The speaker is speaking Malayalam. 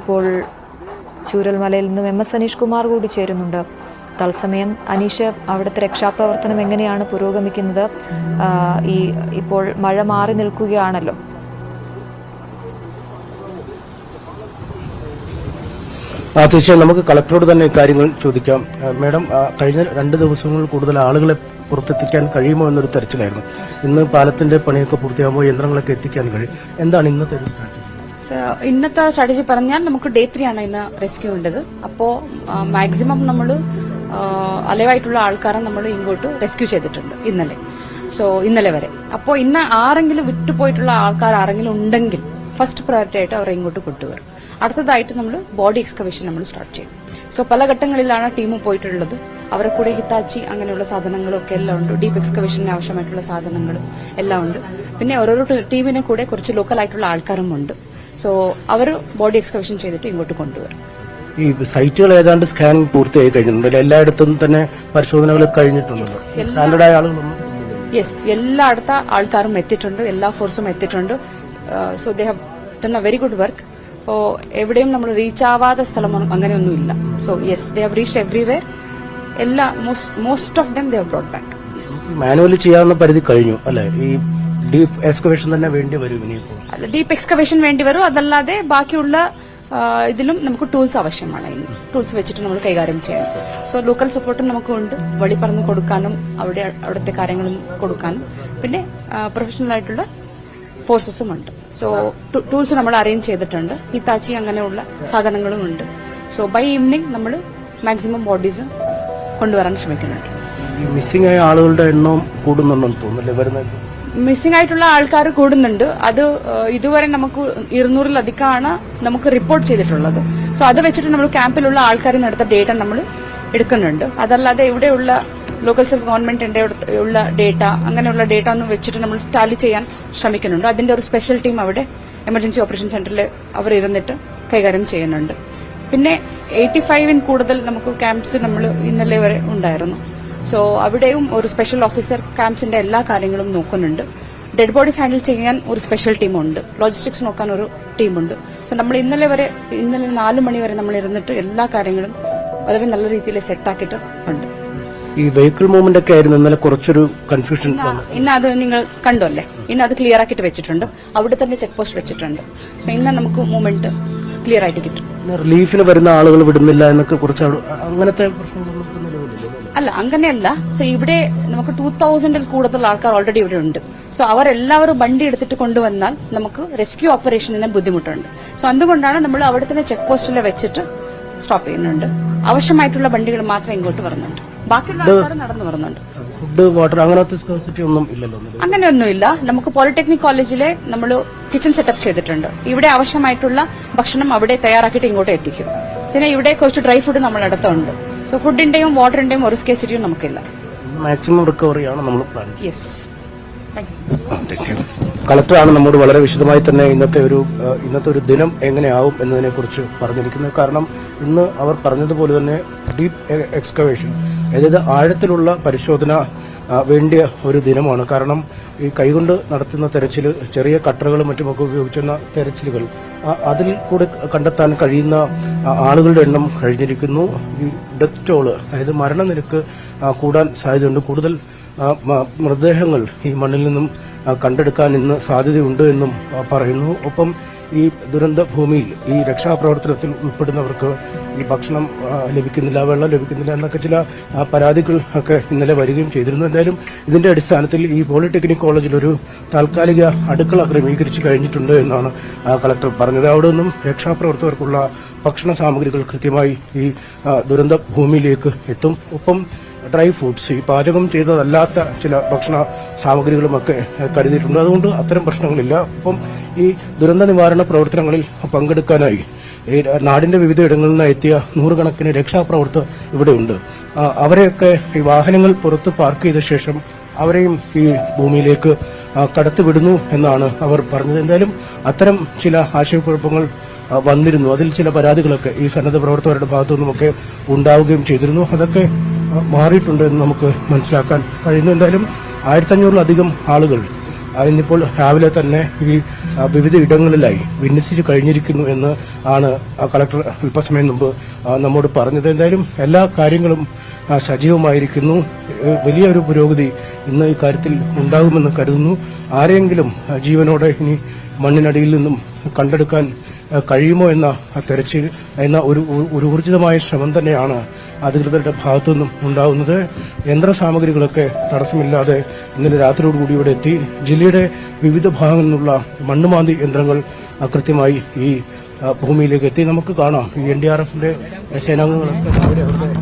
ഇപ്പോൾ ചൂരൽമലയിൽ നിന്നും എം എസ് അനീഷ് കുമാർ കൂടി ചേരുന്നുണ്ട്. തത്സമയം അനീഷ് അവിടുത്തെ രക്ഷാപ്രവർത്തനം എങ്ങനെയാണ് പുരോഗമിക്കുന്നത്? ഈ ഇപ്പോൾ മഴ മാറി നിൽക്കുകയാണല്ലോ. തീർച്ചയായും നമുക്ക് കളക്ടറോട് തന്നെ കാര്യങ്ങൾ ചോദിക്കാം. മാഡം കഴിഞ്ഞ രണ്ട് ദിവസങ്ങളിൽ കൂടുതൽ ആളുകളെ പുറത്തെത്തിക്കാൻ കഴിയുമോ എന്നൊരു തെരച്ചിലായിരുന്നു. ഇന്ന് പാലത്തിന്റെ പണിയൊക്കെ പൂർത്തിയാകുമ്പോൾ യന്ത്രങ്ങളൊക്കെ എത്തിക്കാൻ കഴിയും. എന്താണ് ഇന്നത്തെ ഒരു strategy? ഇന്നത്തെ സ്ട്രാറ്റജി പറഞ്ഞാൽ നമുക്ക് ഡേ ത്രീ ആണ് ഇന്ന് റെസ്ക്യൂ വേണ്ടത്. അപ്പോ മാക്സിമം നമ്മൾ അലവായിട്ടുള്ള ആൾക്കാരെ നമ്മൾ ഇങ്ങോട്ട് റെസ്ക്യൂ ചെയ്തിട്ടുണ്ട് ഇന്നലെ. സോ ഇന്നലെ വരെ. അപ്പോ ഇന്ന് ആരെങ്കിലും വിട്ടുപോയിട്ടുള്ള ആൾക്കാർ ആരെങ്കിലും ഉണ്ടെങ്കിൽ ഫസ്റ്റ് പ്രയോറിറ്റി ആയിട്ട് അവരെ ഇങ്ങോട്ട് കൊണ്ടുവരും. അടുത്തതായിട്ട് നമ്മൾ ബോഡി എക്സ്കവേഷൻ നമ്മൾ സ്റ്റാർട്ട് ചെയ്യും. സോ പല ഘട്ടങ്ങളിലാണ് ടീം പോയിട്ടുള്ളത്. അവരെ കൂടെ ഹിത്താച്ചി അങ്ങനെയുള്ള സാധനങ്ങളൊക്കെ എല്ലാം ഉണ്ട്. ഡീപ് എക്സ്കവേഷന് ആവശ്യമായിട്ടുള്ള സാധനങ്ങളും എല്ലാം ഉണ്ട്. പിന്നെ ഓരോരോ ടീമിനെ കൂടെ കുറച്ച് ലോക്കൽ ആയിട്ടുള്ള ആൾക്കാരും ഉണ്ട്. സോ അവർ ബോഡി എക്സ്കവേഷൻ ചെയ്തിട്ട് ഇങ്ങോട്ട് കൊണ്ടുവരും. ഈ സൈറ്റുകൾ ഏതാണ്ട് സ്കാൻ പൂർത്തിയായി കഴിഞ്ഞിട്ടുണ്ട് എല്ലായിടത്തും തന്നെ പരിശോധനകൾ കഴിഞ്ഞിട്ടുണ്ടല്ലോ സ്റ്റാൻഡേർഡായ ആളുകളൊന്നും യെസ് എല്ലായിടത്ത ആൾക്കാരും എത്തിയിട്ടുണ്ട്. എല്ലാ ഫോഴ്സും എത്തിയിട്ടുണ്ട്. So they have done a very good work അപ്പോൾ എവിടെയും നമ്മൾ റീച്ച് ആവാത്ത അങ്ങനെയൊന്നും അങ്ങനെയൊന്നുമില്ല. So yes they have reach everywhere എല്ലാ most of them they have brought back manually ചെയ്യാവുന്ന പരിധി കഴിഞ്ഞു അല്ലെ? ഈ ഡീപ് എക്സ്കവേഷൻ തന്നെ വേണ്ടി വരും ഇനിയിപ്പോൾ ഡീപ്പ് എക്സ്കവേഷൻ വേണ്ടി വരും. അതല്ലാതെ ബാക്കിയുള്ള ഇതിലും നമുക്ക് ടൂൾസ് ആവശ്യമാണ്. ഇനി ടൂൾസ് വെച്ചിട്ട് നമ്മൾ കൈകാര്യം ചെയ്യണം. സോ ലോക്കൽ സപ്പോർട്ടും നമുക്കുണ്ട്. വഴി പറഞ്ഞു കൊടുക്കാനും അവിടെ അവിടുത്തെ കാര്യങ്ങളും കൊടുക്കാനും. പിന്നെ പ്രൊഫഷണൽ ആയിട്ടുള്ള ഫോഴ്സസും ഉണ്ട്. സോ ടൂൾസ് നമ്മൾ അറേഞ്ച് ചെയ്തിട്ടുണ്ട്. ഹിത്താച്ചി അങ്ങനെയുള്ള സാധനങ്ങളും ഉണ്ട്. സോ ബൈ ഈവനിങ് നമ്മൾ മാക്സിമം ബോഡീസ് കൊണ്ടുവരാൻ ശ്രമിക്കുന്നുണ്ട്. മിസ്സിംഗ് ആയ ആളുകളുടെ എണ്ണം കൂടുന്നുണ്ടെന്ന് തോന്നുന്നില്ലേ വരുന്നത്? മിസ്സിംഗ് ആയിട്ടുള്ള ആൾക്കാർ കൂടുന്നുണ്ട്. അത് ഇതുവരെ നമുക്ക് ഇരുന്നൂറിലധികമാണ് നമുക്ക് റിപ്പോർട്ട് ചെയ്തിട്ടുള്ളത്. സോ അത് വെച്ചിട്ട് നമ്മൾ ക്യാമ്പിലുള്ള ആൾക്കാരിൽ നിന്ന് എടുത്ത ഡേറ്റ നമ്മൾ എടുക്കുന്നുണ്ട്. അതല്ലാതെ ഇവിടെയുള്ള ലോക്കൽ സെൽഫ് ഗവൺമെന്റിന്റെ ഉള്ള ഡേറ്റ അങ്ങനെയുള്ള ഡേറ്റ ഒന്നും വെച്ചിട്ട് നമ്മൾ ടാലി ചെയ്യാൻ ശ്രമിക്കുന്നുണ്ട്. അതിന്റെ ഒരു സ്പെഷ്യൽ ടീം അവിടെ എമർജൻസി ഓപ്പറേഷൻ സെന്ററിൽ അവർ ഇരുന്നിട്ട് കൈകാര്യം ചെയ്യുന്നുണ്ട്. പിന്നെ എയ്റ്റി ഫൈവിന് കൂടുതൽ നമുക്ക് ക്യാമ്പ്സ് നമ്മൾ ഇന്നലെ വരെ ഉണ്ടായിരുന്നു. സോ അവിടെയും ഒരു സ്പെഷ്യൽ ഓഫീസർ ക്യാമ്പ്സിന്റെ എല്ലാ കാര്യങ്ങളും നോക്കുന്നുണ്ട്. ഡെഡ് ബോഡീസ് ഹാൻഡിൽ ചെയ്യാൻ ഒരു സ്പെഷ്യൽ ടീമുണ്ട് ലോജിസ്റ്റിക്സ് നോക്കാൻ ഒരു ടീമുണ്ട് സോ നമ്മൾ ഇന്നലെ വരെ ഇന്നലെ നാല് മണി വരെ നമ്മൾ ഇരുന്നിട്ട് എല്ലാ കാര്യങ്ങളും വളരെ നല്ല രീതിയിൽ സെറ്റാക്കിയിട്ട് ഉണ്ട്. ഈ വെഹിക്കിൾ മൂവ്മെന്റ് ഒക്കെ ആയിരുന്നു. ഇന്നലെ കുറച്ചൊരു കൺഫ്യൂഷൻ ഇന്ന് അത് നിങ്ങൾ കണ്ടല്ലേ ഇന്ന് അത് ക്ലിയർ ആക്കിയിട്ട് വെച്ചിട്ടുണ്ട്. അവിടെ തന്നെ ചെക്ക് പോസ്റ്റ് വെച്ചിട്ടുണ്ട്. സോ ഇന്ന് നമുക്ക് മൂവ്മെന്റ് ക്ലിയർ ആയിട്ട് കിട്ടും. റിലീഫിന് വരുന്ന ആളുകൾ വിടുന്നില്ല എന്നൊക്കെ കുറച്ച് അങ്ങനത്തെ പ്രശ്നങ്ങളൊന്നും അല്ല അങ്ങനെയല്ല. സോ ഇവിടെ നമുക്ക് ടൂ തൗസൻഡിൽ കൂടുതൽ ആൾക്കാർ ഓൾറെഡി ഇവിടെ ഉണ്ട്. സോ അവരെല്ലാവരും വണ്ടി എടുത്തിട്ട് കൊണ്ടുവന്നാൽ നമുക്ക് റെസ്ക്യൂ ഓപ്പറേഷനിന് ബുദ്ധിമുട്ടുണ്ട്. സോ അതുകൊണ്ടാണ് നമ്മൾ അവിടെ തന്നെ ചെക്ക് പോസ്റ്റിൽ വെച്ചിട്ട് സ്റ്റോപ്പ് ചെയ്യുന്നുണ്ട്. ആവശ്യമായിട്ടുള്ള വണ്ടികൾ മാത്രം ഇങ്ങോട്ട് വരുന്നുണ്ട്. ബാക്കിയുള്ള ആൾക്കാർ നടന്നു വരുന്നുണ്ട്. ഫുഡ് വാട്ടർ അങ്ങനത്തെ ഒന്നും ഇല്ലല്ലോ. അങ്ങനെയൊന്നുമില്ല നമുക്ക് പോളിടെക്നിക് കോളേജിലെ നമ്മൾ കിച്ചൺ സെറ്റപ്പ് ചെയ്തിട്ടുണ്ട്. ഇവിടെ ആവശ്യമായിട്ടുള്ള ഭക്ഷണം അവിടെ തയ്യാറാക്കിയിട്ട് ഇങ്ങോട്ട് എത്തിക്കും. പിന്നെ ഇവിടെ കുറച്ച് ഡ്രൈ ഫുഡ് നമ്മൾ അടുത്തുണ്ട് സോ ഫുഡിന്റെയും വാട്ടറിന്റെയും ഒരു സ്കേസിറ്റിയും നമുക്കില്ല. മാക്സിമം റിക്കവറിയാണ് നമ്മൾ പ്ലാൻ യെസ് കളക്ടറാണ് നമ്മോട് വളരെ വിശദമായി തന്നെ ഇന്നത്തെ ഒരു ഇന്നത്തെ ഒരു ദിനം എങ്ങനെയാവും എന്നതിനെ കുറിച്ച് പറഞ്ഞിരിക്കുന്നത്. കാരണം ഇന്ന് അവർ പറഞ്ഞതുപോലെ തന്നെ ഡീപ്പ് എക്സ്കവേഷൻ അതായത് ആഴത്തിലുള്ള പരിശോധന വേണ്ടിയ ഒരു ദിനമാണ്. കാരണം ഈ കൈകൊണ്ട് നടത്തുന്ന തെരച്ചിൽ ചെറിയ കട്ടറുകളും മറ്റുമൊക്കെ ഉപയോഗിച്ചിരുന്ന തെരച്ചിലുകൾ അതിൽ കൂടെ കണ്ടെത്താൻ കഴിയുന്ന ആളുകളുടെ എണ്ണം കഴിഞ്ഞിരിക്കുന്നു. ഈ ഡെത്ത് ടോൾ അതായത് മരണനിരക്ക് കൂടാൻ സാധ്യതയുണ്ട്. കൂടുതൽ മൃതദേഹങ്ങൾ ഈ മണ്ണിൽ നിന്നും കണ്ടെടുക്കാൻ ഇന്ന് സാധ്യതയുണ്ട് എന്നും പറയുന്നു. ഒപ്പം ഈ ദുരന്ത ഭൂമിയിൽ ഈ രക്ഷാപ്രവർത്തനത്തിൽ ഉൾപ്പെടുന്നവർക്ക് ഈ ഭക്ഷണം ലഭിക്കുന്നില്ല വെള്ളം ലഭിക്കുന്നില്ല എന്നൊക്കെ ചില പരാതികൾ ഒക്കെ ഇന്നലെ വരികയും ചെയ്തിരുന്നു. എന്തായാലും ഇതിന്റെ അടിസ്ഥാനത്തിൽ ഈ പോളിടെക്നിക് കോളേജിൽ ഒരു താൽക്കാലിക അടുക്കള ക്രമീകരിച്ചു കഴിഞ്ഞിട്ടുണ്ട് എന്നാണ് കളക്ടർ പറഞ്ഞത്. അവിടെ നിന്നും രക്ഷാപ്രവർത്തകർക്കുള്ള ഭക്ഷണ സാമഗ്രികൾ കൃത്യമായി ഈ ദുരന്ത ഭൂമിയിലേക്ക് എത്തും. ഒപ്പം ഡ്രൈ ഫ്രൂട്ട്സ് ഈ പാചകം ചെയ്തതല്ലാത്ത ചില ഭക്ഷണ സാമഗ്രികളുമൊക്കെ കരുതിയിട്ടുണ്ട്. അതുകൊണ്ട് അത്തരം പ്രശ്നങ്ങളില്ല. അപ്പം ഈ ദുരന്ത നിവാരണ പ്രവർത്തനങ്ങളിൽ പങ്കെടുക്കാനായി നാടിന്റെ വിവിധ ഇടങ്ങളിൽ നിന്ന് എത്തിയ നൂറുകണക്കിന് രക്ഷാപ്രവർത്തകർ ഇവിടെയുണ്ട്. അവരെയൊക്കെ ഈ വാഹനങ്ങൾ പുറത്ത് പാർക്ക് ചെയ്ത ശേഷം അവരെയും ഈ ഭൂമിയിലേക്ക് കടത്തിവിടുന്നു എന്നാണ് അവർ പറഞ്ഞത്. എന്തായാലും അത്തരം ചില ആശയക്കുഴപ്പങ്ങൾ വന്നിരുന്നു. അതിൽ ചില പരാതികളൊക്കെ ഈ സന്നദ്ധ പ്രവർത്തകരുടെ ഭാഗത്തു നിന്നുമൊക്കെ ഉണ്ടാവുകയും ചെയ്തിരുന്നു. അതൊക്കെ മാറിയിട്ടുണ്ട് എന്ന് നമുക്ക് മനസ്സിലാക്കാൻ കഴിയുന്നു. എന്തായാലും ആയിരത്തഞ്ഞൂറിലധികം ആളുകൾ ഇന്നിപ്പോൾ രാവിലെ തന്നെ ഈ വിവിധ ഇടങ്ങളിലായി വിന്യസിച്ച് കഴിഞ്ഞിരിക്കുന്നു എന്ന് ആണ് കളക്ടർ അല്പസമയം മുമ്പ് നമ്മോട് പറഞ്ഞത്. എന്തായാലും എല്ലാ കാര്യങ്ങളും സജീവമായിരിക്കുന്നു. വലിയൊരു പുരോഗതി ഇന്ന് ഈ കാര്യത്തിൽ ഉണ്ടാകുമെന്ന് കരുതുന്നു. ആരെങ്കിലും ജീവനോടെ ഇനി മണ്ണിനടിയിൽ നിന്നും കണ്ടെടുക്കാൻ കഴിയുമോ എന്ന തെരച്ചിൽ എന്ന ഒരു ഒരു ഊർജിതമായ ശ്രമം തന്നെയാണ് അധികൃതരുടെ ഭാഗത്തു നിന്നും ഉണ്ടാകുന്നത് യന്ത്രസാമഗ്രികളൊക്കെ തടസ്സമില്ലാതെ ഇന്നലെ രാത്രിയോടുകൂടി ഇവിടെ എത്തി. ജില്ലയുടെ വിവിധ ഭാഗങ്ങളിൽ നിന്നുള്ള മണ്ണുമാന്തി യന്ത്രങ്ങൾ അകൃത്യമായി കൃത്യമായി ഈ ഭൂമിയിലേക്ക് എത്തി. നമുക്ക് കാണാം ഈ എൻ ഡി ആർ എഫിന്റെ സേനാംഗങ്ങളൊക്കെ